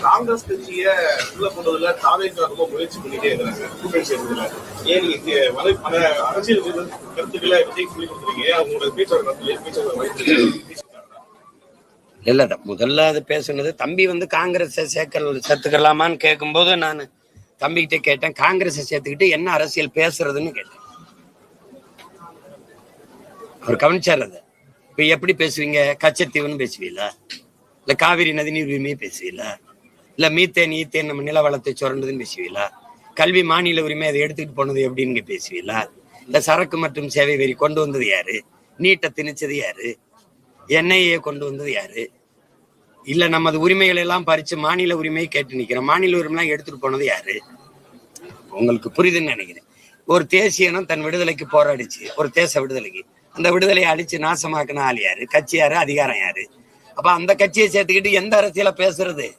காங்கிரஸ் கட்சிய உள்ள கொண்டதுல தாவேக்கா ரொம்ப முயற்சி பண்ணிட்டே இருக்கிறாங்க. கூட்டணி சேர்ந்ததுல ஏன் நீங்க வலை பல அரசியல் கருத்துக்களை விஜய் சொல்லி கொடுக்குறீங்க அவங்களோட பேச்சாளர் பேச்சாளர் இல்ல முதல்ல அது பேசுனது தம்பி வந்து காங்கிரஸை சேர்க்க சேர்த்துக்கலாமான்னு கேட்கும்போது நான் தம்பிக்கிட்ட கேட்டேன் காங்கிரஸை சேர்த்துக்கிட்டு என்ன அரசியல் பேசுறதுன்னு கேட்டேன். அவர் கவனிச்சார் அதை. இப்ப எப்படி பேசுவீங்க? கச்சத்தீவுன்னு பேசுவீங்களா? இல்ல காவிரி நதிநீர் உரிமையை பேசுவீங்களா? இல்லை மீத்தேன் ஈத்தேன் நம்ம நில வளத்தை சுரண்டதுன்னு பேசுவீங்களா? கல்வி மாநில உரிமை அதை எடுத்துக்கிட்டு போனது எப்படின்னு பேசுவீங்களா? இல்ல சரக்கு மற்றும் சேவை வரி கொண்டு வந்தது யாரு? நீட்டை திணிச்சது யாரு? என்ஐஏ கொண்டு வந்தது யாரு? இல்ல நமது உரிமைகளை எல்லாம் பறிச்சு மாநில உரிமையை கேட்டு நிக்கிறோம். மாநில உரிமைலாம் எடுத்துட்டு போனது யாரு? உங்களுக்கு புரியுதுன்னு நினைக்கிறேன். ஒரு தேசியனும் தன் விடுதலைக்கு போராடிச்சு. ஒரு தேச விடுதலைக்கு. அந்த விடுதலையை அடிச்சு நாசமாக்குன ஆள் யாரு? கட்சி யாரு அதிகாரம் யாரு? அப்ப அந்த கட்சியை சேர்த்துக்கிட்டு எந்த அரசியல பேசுறது?